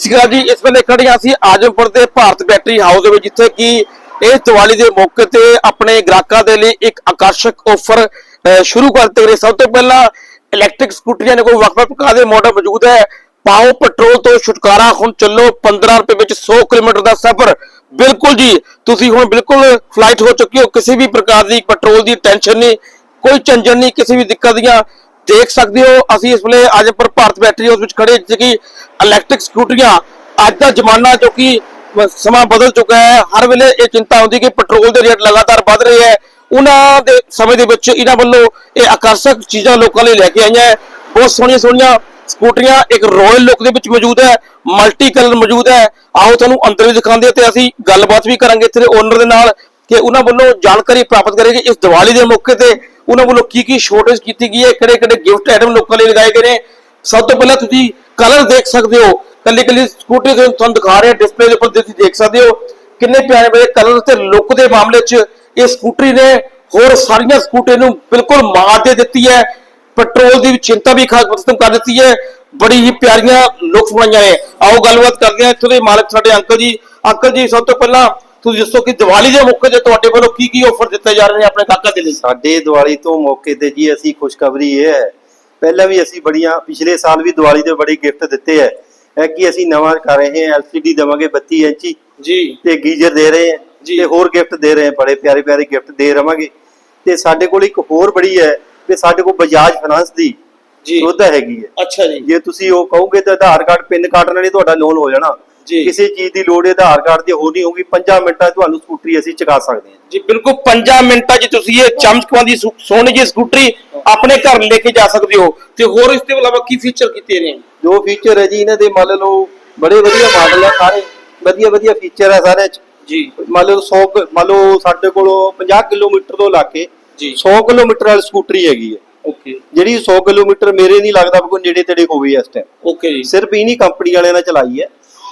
ਸਿਕਾ ਜੀ, ਇਸ ਵੇਲੇ ਖੜੀਆਂ ਸੀ ਆਜਮਪੁਰ ਦੇ ਭਾਰਤ ਬੈਟਰੀ ਹਾਊਸ ਦੇ ਵਿੱਚ, ਜਿੱਥੇ ਕਿ ਇਸ ਦੀਵਾਲੀ ਦੇ ਮੌਕੇ ਤੇ ਆਪਣੇ ਗ੍ਰਾਹਕਾਂ ਦੇ ਲਈ ਇੱਕ ਆਕਰਸ਼ਕ ਆਫਰ ਸ਼ੁਰੂ ਕਰਤੇ ਹੋਏ ਸਭ ਤੋਂ ਪਹਿਲਾਂ ਇਲੈਕਟ੍ਰਿਕ ਸਕੂਟਰੀਆਂ ਨੇ ਕੋਈ ਵੱਖ-ਵੱਖ ਪ੍ਰਕਾਰ ਦੇ ਮਾਡਲ ਮੌਜੂਦ ਹੈ। ਪਾਓ ਪੈਟਰੋਲ ਤੋਂ ਛੁਟਕਾਰਾ, ਹੁਣ ਚੱਲੋ 15 ਰੁਪਏ ਵਿੱਚ 100 ਕਿਲੋਮੀਟਰ ਦਾ ਸਫ਼ਰ। ਬਿਲਕੁਲ ਜੀ, ਤੁਸੀਂ ਹੁਣ ਬਿਲਕੁਲ ਫਲਾਈਟ ਹੋ ਚੁੱਕੇ ਹੋ, ਕਿਸੇ ਵੀ ਪ੍ਰਕਾਰ ਦੀ ਪੈਟਰੋਲ ਦੀ ਟੈਨਸ਼ਨ ਨਹੀਂ, ਕੋਈ ਝੰਜਣ ਨਹੀਂ, ਕਿਸੇ ਵੀ ਦਿੱਕਤ ਦੀਆਂ। ਦੇਖ ਸਕਦੇ ਹੋ, ਅਸੀਂ ਇਸ ਵੇਲੇ ਅੱਜ ਪਰ ਭਾਰਤ ਬੈਟਰੀ ਹਾਊਸ ਵਿੱਚ ਖੜੇ ਜਿ ਕਿ ਇਲੈਕਟ੍ਰਿਕ ਸਕੂਟਰੀਆਂ ਅੱਜ ਦਾ ਜ਼ਮਾਨਾ ਜੋ ਕਿ ਸਮਾਂ ਬਦਲ ਚੁੱਕਾ ਹੈ। ਹਰ ਵੇਲੇ ਇਹ ਚਿੰਤਾ ਹੁੰਦੀ ਕਿ ਪੈਟਰੋਲ ਦੇ ਰੇਟ ਲਗਾਤਾਰ ਵਧ ਰਹੇ ਹੈ। ਉਹਨਾਂ ਦੇ ਸਮੇਂ ਦੇ ਵਿੱਚ ਇਹਨਾਂ ਵੱਲੋਂ ਇਹ ਆਕਰਸ਼ਕ ਚੀਜ਼ਾਂ ਲੋਕਾਂ ਲਈ ਲੈ ਕੇ ਆਈਆਂ ਹੈ। ਬਹੁਤ ਸੋਹਣੀਆਂ ਸੋਹਣੀਆਂ ਸਕੂਟਰੀਆਂ, ਇੱਕ ਰੋਇਲ ਲੁੱਕ ਦੇ ਵਿੱਚ ਮੌਜੂਦ ਹੈ। ਮਲਟੀ ਕਲਰ ਮੌਜੂਦ ਹੈ। ਆਓ ਤੁਹਾਨੂੰ ਅੰਦਰ ਵੀ ਦਿਖਾਉਂਦੇ ਤੇ ਅਸੀਂ ਗੱਲਬਾਤ ਵੀ ਕਰਾਂਗੇ ਇੱਥੇ ਦੇ ਓਨਰ ਦੇ ਨਾਲ ਕਿ ਉਹਨਾਂ ਵੱਲੋਂ ਜਾਣਕਾਰੀ ਪ੍ਰਾਪਤ ਕਰਾਂਗੇ ਇਸ ਦੀਵਾਲੀ ਦੇ ਮੌਕੇ ਤੇ ਉਹਨਾਂ ਵੱਲੋਂ ਕੀ ਕੀ ਸ਼ੋਰਟੇਜ ਕੀਤੀ ਗਈ ਹੈ, ਕਿਹੜੇ ਕਿਹੜੇ ਗਿਫਟ ਆਈਟਮ ਲੋਕਾਂ ਲਈ ਲਗਾਏ ਗਏ ਨੇ? ਸਭ ਤੋਂ ਪਹਿਲਾਂ ਤੁਸੀਂ ਕਲਰ ਦੇਖ ਸਕਦੇ ਹੋ। ਕੱਲੀ ਕੱਲੀ ਸਕੂਟਰੀ ਤੁਹਾਨੂੰ ਦਿਖਾ ਰਹੇ ਡਿਸਪਲੇ ਦੇ ਉੱਪਰ ਤੁਸੀਂ ਦੇਖ ਸਕਦੇ ਹੋ। ਕਿੰਨੇ ਪਿਆਰੇ ਪਿਆਰੇ ਕਲਰ ਤੇ ਲੁੱਕ ਦੇ ਮਾਮਲੇ 'ਚ ਇਹ ਸਕੂਟਰੀ ਨੇ ਹੋਰ ਸਾਰੀਆਂ ਸਕੂਟਰੀ ਨੂੰ ਬਿਲਕੁਲ ਮਾਤ ਦੇ ਦਿੱਤੀ ਹੈ। ਪੈਟਰੋਲ ਦੀ ਚਿੰਤਾ ਵੀ ਖਤਮ ਕਰ ਦਿੱਤੀ ਹੈ। ਬੜੀ ਹੀ ਪਿਆਰੀਆਂ ਲੁੱਕਸ ਬਣਾਈਆਂ ਨੇ। ਆਓ ਗੱਲਬਾਤ ਕਰਦੇ ਹਾਂ ਇੱਥੋਂ ਦੇ ਮਾਲਕ ਸਾਡੇ ਅੰਕਲ ਜੀ। ਅੰਕਲ ਜੀ, ਸਭ ਤੋਂ ਪਹਿਲਾਂ ਤੁਸੀਂ ਦੱਸੋ ਕਿ ਦੀਵਾਲੀ ਦੇ ਮੌਕੇ ਤੇ ਤੁਹਾਡੇ ਵੱਲੋਂ ਕੀ ਕੀ ਆਫਰ ਦਿੱਤੇ ਜਾ ਰਹੇ ਨੇ ਆਪਣੇ ਗਾਹਕਾਂ ਦੇ ਲਈ? ਸਾਡੇ ਦੀਵਾਲੀ ਤੋਂ ਮੌਕੇ ਤੇ ਜੀ ਅਸੀਂ ਖੁਸ਼ਖਬਰੀ ਇਹ ਹੈ। ਪਹਿਲਾਂ ਵੀ ਅਸੀਂ ਬੜੀਆਂ ਪਿਛਲੇ ਸਾਲ ਵੀ ਦੀਵਾਲੀ ਦੇ ਬੜੇ ਗਿਫਟ ਦਿੱਤੇ ਹੈ। ਹੈ ਕਿ ਅਸੀਂ ਨਵਾਂ ਕਰ ਰਹੇ ਹਾਂ ਐਲਸੀਡੀ ਦੇਵਾਂਗੇ 32 ਇੰਚੀ ਜੀ। ਤੇ ਗੀਜ਼ਰ ਦੇ ਰਹੇ ਹਾਂ। ਤੇ ਹੋਰ ਗਿਫਟ ਦੇ ਰਹੇ ਹਾਂ ਬੜੇ ਪਿਆਰੇ ਪਿਆਰੇ ਗਿਫਟ ਦੇ ਰਵਾਂਗੇ। ਤੇ ਸਾਡੇ ਕੋਲ ਇੱਕ ਹੋਰ ਬੜੀ ਹੈ ਕਿ ਸਾਡੇ ਕੋਲ ਬਜਾਜ ਫਾਈਨਾਂਸ ਦੀ ਜੀ। ਸੁਵਿਧਾ ਹੈਗੀ ਹੈ। ਅੱਛਾ ਜੀ। ਜੇ ਤੁਸੀਂ ਉਹ ਕਹੋਗੇ ਤਾਂ ਆਧਾਰ ਕਾਰਡ ਪਿੰਨ ਕਾਰਡ ਨਾਲ ਹੀ ਤੁਹਾਡਾ ਲੋਨ ਹੋ ਜਾਣਾ। ਕਿਸੇ ਚੀਜ਼ ਦੀ ਲੋੜ ਆਧਾਰ ਕਾਰਡ ਦੀ ਹੋਣੀ ਹੋਊਗੀ 5 ਮਿੰਟਾਂ ਤੁਹਾਨੂੰ ਸਕੂਟਰੀ ਅਸੀਂ ਚੁਕਾ ਸਕਦੇ ਹਾਂ ਜੀ। ਬਿਲਕੁਲ 5 ਮਿੰਟਾਂ 'ਚ ਤੁਸੀਂ ਇਹ ਚਮਕਵਾਂ ਦੀ ਸੋਹਣੀ ਜਿਹੀ ਸਕੂਟਰੀ ਆਪਣੇ ਘਰ ਲੈ ਕੇ ਜਾ ਸਕਦੇ ਹੋ। ਤੇ ਹੋਰ ਇਸ ਤੋਂ ਇਲਾਵਾ ਕੀ ਫੀਚਰ ਕੀਤੇ ਨੇ? ਜੋ ਫੀਚਰ ਹੈ ਜੀ ਇਹਨਾਂ ਦੇ ਮੰਨ ਲਓ ਬੜੇ ਵਧੀਆ ਮਾਡਲ ਆ ਸਾਰੇ। ਵਧੀਆ ਵਧੀਆ ਫੀਚਰ ਆ ਸਾਰੇ ਜੀ। ਮੰਨ ਲਓ 100 ਕੁ- ਮੰਨ ਲਓ ਸਾਡੇ ਕੋਲ 50 ਕਿਲੋਮੀਟਰ ਤੋਂ ਲਾ ਕੇ ਜੀ। 100 ਕਿਲੋਮੀਟਰ ਵਾਲੀ ਸਕੂਟਰੀ ਹੈਗੀ ਹੈ ਓਕੇ। ਜਿਹੜੀ 100 ਕਿਲੋਮੀਟਰ ਮੇਰੇ ਨਹੀਂ ਲੱਗਦਾ ਕੋਈ ਨੇੜੇ ਤੇੜੇ ਹੋਵੇ ਇਸ ਟਾਈਮ ਓਕੇ ਜੀ। ਸਿਰਫ ਇਨੀ ਕੰਪਨੀ ਵਾਲਿਆਂ ਨੇ ਚਲਾਈ ਹੈ।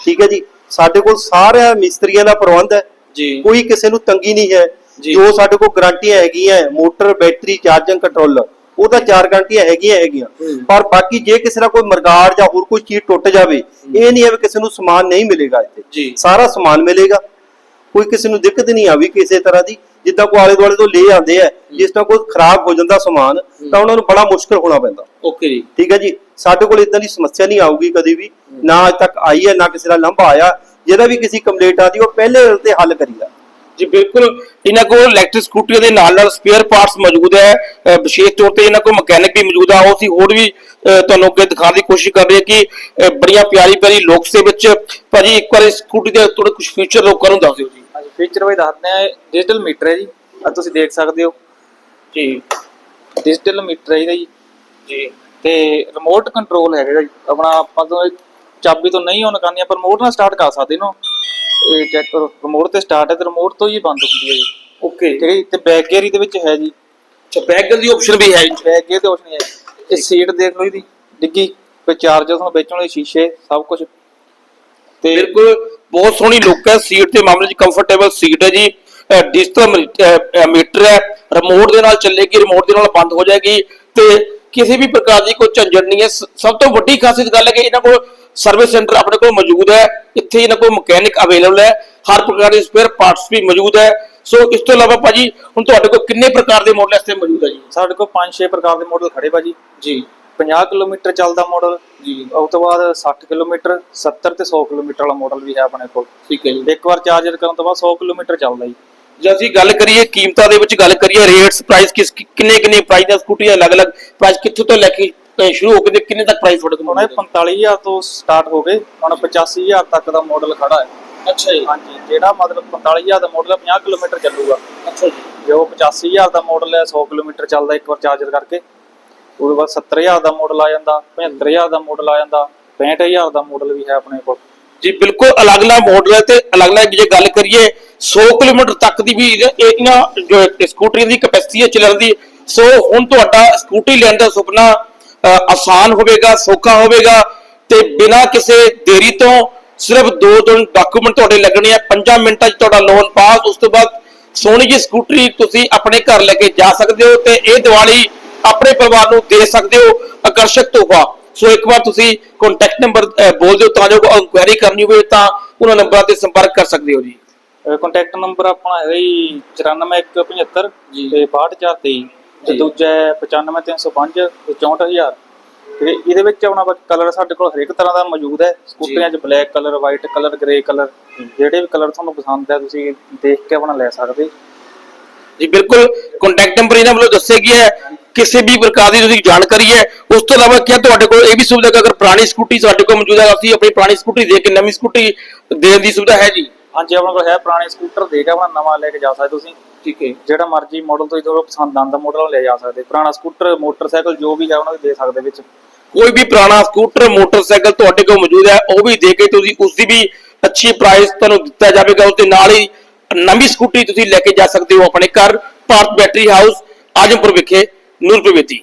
ਠੀਕ ਹੈ ਜੀ? ਸਾਡੇ ਕੋਲ ਸਾਰਿਆਂ ਮਿਸਤਰੀਆਂ ਦਾ ਪ੍ਰਬੰਧ ਹੈ। ਜੀ। ਕੋਈ ਕਿਸੇ ਨੂੰ ਤੰਗੀ ਨਹੀਂ ਹੈ। ਜੀ। ਸਾਡੇ ਕੋਲ ਗਾਰੰਟੀਆਂ ਹੈਗੀਆਂ ਮੋਟਰ ਬੈਟਰੀ ਚਾਰਜਿੰਗ ਕੰਟਰੋਲਰ ਉਹ ਤਾਂ ਚਾਰ ਗਾਰੰਟੀਆਂ ਹੈਗੀਆਂ ਹੈਗੀਆਂ। ਪਰ ਬਾਕੀ ਜੇ ਕਿਸੇ ਦਾ ਕੋਈ ਮਰਗਾੜ ਜਾਂ ਹੋਰ ਕੋਈ ਚੀਜ਼ ਟੁੱਟ ਜਾਵੇ ਇਹ ਨਹੀਂ ਹੈ ਵੀ ਕਿਸੇ ਨੂੰ ਸਮਾਨ ਨਹੀਂ ਮਿਲੇਗਾ ਇੱਥੇ। ਸਾਰਾ ਸਮਾਨ ਮਿਲੇਗਾ। ਕੋਈ ਕਿਸੇ ਨੂੰ ਦਿੱਕਤ ਨਹੀਂ ਆਵੀ ਕਿਸੇ ਤਰ੍ਹਾਂ ਦੀ। ਜਿੱਦਾਂ ਕੋ ਆਲੇ ਦੁਆਲੇ ਤੋਂ ਲੈ ਆਉਂਦੇ ਆ ਜਿਸ ਤਰ੍ਹਾਂ ਕੋਈ ਖਰਾਬ ਹੋ ਜਾਂਦਾ ਸਮਾਨ ਤਾਂ ਉਹਨਾਂ ਨੂੰ ਬੜਾ ਮੁਸ਼ਕਲ ਹੋਣਾ ਪੈਂਦਾ। ਓਕੇ ਜੀ। ਠੀਕ ਹੈ ਜੀ? ਸਾਡੇ ਕੋਲ ਇਦਾਂ ਦੀ ਸਮੱਸਿਆ ਨਹੀਂ ਆਊਗੀ ਕਦੀ ਵੀ ਨਾ ਅੱਜ ਤੱਕ ਆਈ ਹੈ ਨਾ ਕਿਸੇ ਦਾ ਲੰਬਾ ਆਇਆ। ਜਿਹਦਾ ਵੀ ਕਿਸੇ ਕੰਪਲੇਂਟ ਆਦੀ ਉਹ ਪਹਿਲੇ ਤੇ ਹੱਲ ਕਰੀਦਾ। ਜੀ ਬਿਲਕੁਲ। ਇਹਨਾਂ ਕੋਲ ਇਲੈਕਟ੍ਰਿਕ ਸਕੂਟਰੀਆਂ ਦੇ ਨਾਲ ਨਾਲ ਸਪੇਅਰ ਪਾਰਟਸ ਮੌਜੂਦ ਹੈ। ਵਿਸ਼ੇਸ਼ ਤੌਰ ਤੇ ਇਹਨਾਂ ਕੋਲ ਮਕੈਨਿਕ ਵੀ ਮੌਜੂਦ ਆ। ਉਹ ਅਸੀਂ ਹੋਰ ਵੀ ਤੁਹਾਨੂੰ ਅੱਗੇ ਦਿਖਾਉਣ ਦੀ ਕੋਸ਼ਿਸ਼ ਕਰ ਰਹੇ ਕਿ ਬੜੀਆਂ ਪਿਆਰੀ ਪਿਆਰੀ ਲੁੱਕਸ ਦੇ ਵਿੱਚ ਭਾਜੀ ਇੱਕ ਵਾਰ ਸਕੂਟਰੀ ਦੇ ਥੋੜੇ ਕੁਝ ਫੀਚਰ ਲੋਕਾਂ ਨੂੰ ਦੱਸ ਦਿਓ ਜੀ। ਹਾਂਜੀ ਫੀਚਰ ਵਾਈ ਦੱਸਦੇ ਆ ਡਿਜੀਟਲ ਮੀਟਰ ਹੈ ਜੀ। ਆ ਤੁਸੀਂ ਦੇਖ ਸਕਦੇ ਹੋ। ਜੀ। ਡਿਜੀਟਲ ਮੀਟਰ ਹੈ ਇਹਦਾ ਜੀ। ਜੀ। ਤੇ ਰਿਮੋਟ ਕੰਟਰੋਲ ਹੈਗਾ ਜੀ। ਆਪਣਾ ਆਪਾਂ ਤੋਂ ਚਾਬੀ ਤੋਂ ਨਹੀਂ ਔਨ ਕਰਨੀ ਆਪਾਂ ਰਿਮੋਟ ਨਾਲ ਸਟਾਰਟ ਕਰ ਸਕਦੇ ਇਹਨੂੰ। ਇਹ ਚੈੱਕ ਕਰੋ ਰਿਮੋਟ ਤੇ ਸਟਾਰਟ ਹੈ ਤੇ ਰਿਮੋਟ ਤੋਂ ਹੀ ਬੰਦ ਹੁੰਦੀ ਹੈ ਜੀ। ਓਕੇ ਠੀਕ ਹੈ ਜੀ ਤੇ ਬੈਕ ਗੇਅਰ ਇਹਦੇ ਵਿੱਚ ਹੈ ਜੀ। ਅੱਛਾ ਬੈਕ ਦੀ ਆਪਸ਼ਨ ਵੀ ਹੈ ਜੀ। ਬੈਕ ਗੇਅਰ ਤੇ ਆਪਸ਼ਨ ਹੈ। ਇਹ ਸੀਟ ਦੇਖ ਲਓ ਇਹਦੀ ਡਿੱਗੀ ਕੋਈ ਚਾਰਜਰ ਤੁਹਾਨੂੰ ਵੇਚਣ ਵਾਲੇ ਸ਼ੀਸ਼ੇ ਸਭ ਕੁਝ ਤੇ ਬਿਲਕੁਲ ਬਹੁਤ ਸੋਹਣੀ ਲੁੱਕ ਹੈ। ਸੀਟ ਦੇ ਮਾਮਲੇ 'ਚ ਕੰਫਰਟੇਬਲ ਸੀਟ ਹੈ ਜੀ। ਡਿਜੀਟਲ ਮੀਟਰ ਹੈ। ਰਿਮੋਟ ਦੇ ਨਾਲ ਚੱਲੇਗੀ ਰਿਮੋਟ ਦੇ ਨਾਲ ਬੰਦ ਹੋ ਜਾਏਗੀ। ਤੇ ਕਿਸੇ ਵੀ ਪ੍ਰਕਾਰ ਦੀ ਕੋਈ ਝੰਜਟ ਨਹੀਂ ਹੈ। ਸਭ ਤੋਂ ਵੱਡੀ ਖਾਸੀਅਤ ਗੱਲ ਹੈ ਕਿ ਇਹਨਾਂ ਕੋਲ ਸਰਵਿਸ ਸੈਂਟਰ ਆਪਣੇ ਕੋਲ ਮੌਜੂਦ ਹੈ। ਇੱਥੇ ਇਹਨਾਂ ਕੋਲ ਮਕੈਨਿਕ ਅਵੇਲੇਬਲ ਹੈ। ਹਰ ਪ੍ਰਕਾਰ ਦੇ ਸਪੇਅਰ ਪਾਰਟਸ ਵੀ ਮੌਜੂਦ ਹੈ। ਸੋ ਇਸ ਤੋਂ ਇਲਾਵਾ ਭਾਜੀ ਹੁਣ ਤੁਹਾਡੇ ਕੋਲ ਕਿੰਨੇ ਪ੍ਰਕਾਰ ਦੇ ਮਾਡਲ ਤੇ ਮੌਜੂਦ ਹੈ ਜੀ? ਸਾਡੇ ਕੋਲ 5-6 ਪ੍ਰਕਾਰ ਦੇ ਮਾਡਲ ਖੜੇ ਭਾਜੀ। ਜੀ। 50 ਕਿਲੋਮੀਟਰ ਚੱਲਦਾ ਮਾਡਲ ਜੀ। ਉਸ ਤੋਂ ਬਾਅਦ 60 ਕਿਲੋਮੀਟਰ 70 ਤੇ 100 ਕਿਲੋਮੀਟਰ ਵਾਲਾ ਮਾਡਲ ਵੀ ਹੈ ਆਪਣੇ ਕੋਲ। ਠੀਕ ਹੈ ਜੀ। ਇੱਕ ਵਾਰ ਚਾਰਜਰ ਕਰਨ ਤੋਂ ਬਾਅਦ 100 ਕਿਲੋਮੀਟਰ ਚੱਲਦਾ ਜੀ। ਜੇ ਅਸੀਂ ਗੱਲ ਕਰੀਏ ਕੀਮਤਾਂ ਦੇ ਵਿੱਚ ਗੱਲ ਕਰੀਏ ਰੇਟਸ ਪ੍ਰਾਈਸ ਕਿਸ ਕਿੰਨੇ ਕਿੰਨੇ ਪ੍ਰਾਈਸ ਦਾ ਸਕੂਟੀ ਅਲੱਗ-ਅਲੱਗ ਪ੍ਰਾਈਸ ਕਿੱਥੋਂ ਤੋਂ ਲੈ ਕੇ ਸ਼ੁਰੂ ਹੋ ਕੇ ਤੇ ਕਿੰਨੇ ਤੱਕ ਪ੍ਰਾਈਸ ਤੁਹਾਡੇ ਕੋਲ ਹੁਣ ਇਹ 45000 ਤੋਂ ਸਟਾਰਟ ਹੋ ਗਏ ਹੁਣ 85000 ਤੱਕ ਦਾ ਮਾਡਲ ਖੜਾ ਹੈ। ਅੱਛਾ ਜੀ। ਹਾਂਜੀ ਜਿਹੜਾ ਮਤਲਬ 45000 ਦਾ ਮਾਡਲ ਹੈ 50 ਕਿਲੋਮੀਟਰ ਚੱਲੂਗਾ। ਅੱਛਾ ਜੀ। ਜੇ ਉਹ 85000 ਦਾ ਮਾਡਲ ਹੈ 100 ਕਿਲੋਮੀਟਰ ਚੱਲਦਾ ਇੱਕ ਵਾਰ ਚਾਰਜਰ ਕਰਕੇ। ਉਹਦੇ ਬਾਅਦ 70000 ਦਾ ਮਾਡਲ ਆ ਜਾਂਦਾ 75000 ਦਾ ਮਾਡਲ ਆ ਜਾਂਦਾ 65000 ਦਾ ਮਾਡਲ ਵੀ ਹੈ ਆਪਣੇ ਕੋਲ। ਜੀ, ਬਿਲਕੁਲ ਅਲੱਗ-ਅਲੱਗ ਮਾਡਲ ਹੈ ਤੇ ਅਲੱਗ-ਅਲੱਗ ਜੇ ਗੱਲ ਕਰੀਏ 100 ਕਿਲੋਮੀਟਰ ਤੱਕ ਦੀ ਵੀ ਇਹਨਾਂ, ਜੋ ਸਕੂਟਰੀ ਦੀ ਕਪੈਸਿਟੀ ਹੈ ਚੱਲਣ ਦੀ, ਸੋ ਹੁਣ ਤੁਹਾਡਾ ਸਕੂਟੀ ਲੈਣ ਦਾ ਸੁਪਨਾ ਆਸਾਨ ਹੋਵੇਗਾ, ਸੌਖਾ ਹੋਵੇਗਾ ਤੇ ਬਿਨਾਂ ਕਿਸੇ ਦੇਰੀ ਤੋਂ ਸਿਰਫ ਦੋ ਦਿਨ ਡਾਕੂਮੈਂਟ ਤੁਹਾਡੇ ਲੱਗਣੇ ਆ 5 ਮਿੰਟਾਂ 'ਚ ਤੁਹਾਡਾ ਲੋਨ ਪਾਸ ਉਸ ਤੋਂ ਬਾਅਦ ਸੋਹਣੀ ਜੀ ਸਕੂਟਰੀ ਤੁਸੀਂ ਆਪਣੇ ਘਰ ਲੈ ਕੇ ਜਾ ਸਕਦੇ ਹੋ ਤੇ ਇਹ ਦੀਵਾਲੀ ਆਪਣੇ ਪਰਿਵਾਰ ਨੂੰ ਦੇ ਸਕਦੇ ਹੋ ਆਕਰਸ਼ਕ ਤੋਹਫਾ। ਸੋ ਇੱਕ ਵਾਰ ਤੁਸੀਂ ਕੰਟੈਕਟ ਨੰਬਰ ਬੋਲ ਦਿਓ ਤਾਂ ਜੋ ਇਨਕੁਆਇਰੀ ਕਰਨੀ ਹੋਵੇ ਤਾਂ ਉਹਨਾਂ ਨੰਬਰਾਂ ਤੇ ਸੰਪਰਕ ਕਰ ਸਕਦੇ ਹੋ ਜੀ। ਕੰਟੈਕਟ ਨੰਬਰ ਆਪਣਾ ਹੈਗਾ ਜੀ 94175 ਤੇ 62423 ਤੇ ਜੀ। ਦੂਜਾ ਹੈ 95305 ਤੇ 64000 ਤੇ ਇਹਦੇ ਵਿੱਚ ਆਪਣਾ ਕਲਰ ਸਾਡੇ ਕੋਲ ਹਰੇਕ ਤਰ੍ਹਾਂ ਦਾ ਮੌਜੂਦ ਹੈ। ਸਕੂਟਰੀਆਂ 'ਚ black colour white colour grey colour ਜਿਹੜੇ ਵੀ ਕਲਰ ਤੁਹਾਨੂੰ ਪਸੰਦ ਹੈ ਤੁਸੀਂ ਦੇਖ ਕੇ ਆਪਣਾ ਲੈ ਸਕਦੇ। ਜੀ ਬਿਲਕੁਲ। ਕੰਟੈਕਟ ਨੰਬਰ ਇਹਨਾਂ ਵੱਲੋਂ ਦੱਸਿਆ ਗਿਆ ਹੈ। ਕਿਸੇ ਵੀ ਪ੍ਰਕਾਰ ਦੀ ਤੁਸੀਂ ਜਾਣਕਾਰੀ ਹੈ ਉਸ ਤੋਂ ਇਲਾਵਾ ਕੀ ਤੁਹਾਡੇ ਕੋਲ ਇਹ ਵੀ ਸੁਵਿਧਾ ਕਿ ਅਗਰ ਪੁਰਾਣੀ ਸਕੂਟੀ ਸਾਡੇ ਕੋਲ ਮੌਜੂਦ ਹੈ ਅਸੀਂ ਆਪਣੀ ਪੁਰਾਣੀ ਸਕੂਟੀ ਦੇ ਕੇ ਨਵੀਂ ਸਕੂਟੀ ਦੇਣ ਦੀ ਸੁਵਿਧਾ ਹੈ ਜੀ? ਹਾਂਜੀ ਆਪਣੇ ਕੋਲ ਹੈ ਪੁਰਾਣੇ ਸਕੂਟਰ ਦੇ ਕੇ ਆਪਣਾ ਨਵਾਂ ਲੈ ਕੇ ਜਾ ਸਕਦੇ ਤੁਸੀਂ। ਠੀਕ ਹੈ। ਜਿਹੜਾ ਮਰਜ਼ੀ ਮਾਡਲ ਤੁਸੀਂ ਤੁਹਾਨੂੰ ਪਸੰਦ ਆਉਂਦਾ ਮਾਡਲ ਲੈ ਜਾ ਸਕਦੇ। ਪੁਰਾਣਾ ਸਕੂਟਰ ਮੋਟਰਸਾਈਕਲ ਜੋ ਵੀ ਹੈ ਉਹਨਾਂ ਦੇ ਦੇ ਸਕਦੇ ਵਿੱਚ। ਕੋਈ ਵੀ ਪੁਰਾਣਾ ਸਕੂਟਰ ਮੋਟਰਸਾਈਕਲ ਤੁਹਾਡੇ ਕੋਲ ਮੌਜੂਦ ਹੈ ਉਹ ਵੀ ਦੇ ਕੇ ਤੁਸੀਂ ਉਸ ਦੀ ਵੀ ਅੱਛੀ ਪ੍ਰਾਈਸ ਤੁਹਾਨੂੰ ਦਿੱਤਾ ਜਾਵੇਗਾ। ਉਸ ਦੇ ਨਾਲ ਹੀ ਨਵੀਂ ਸਕੂਟੀ ਤੁਸੀਂ ਲੈ ਕੇ ਜਾ ਸਕਦੇ ਹੋ ਆਪਣੇ ਘਰ ਭਾਰਤ ਬੈਟਰੀ ਹਾਊਸ ਆਜਮਪੁਰ ਵਿਖੇ। நூற்பு வெற்றி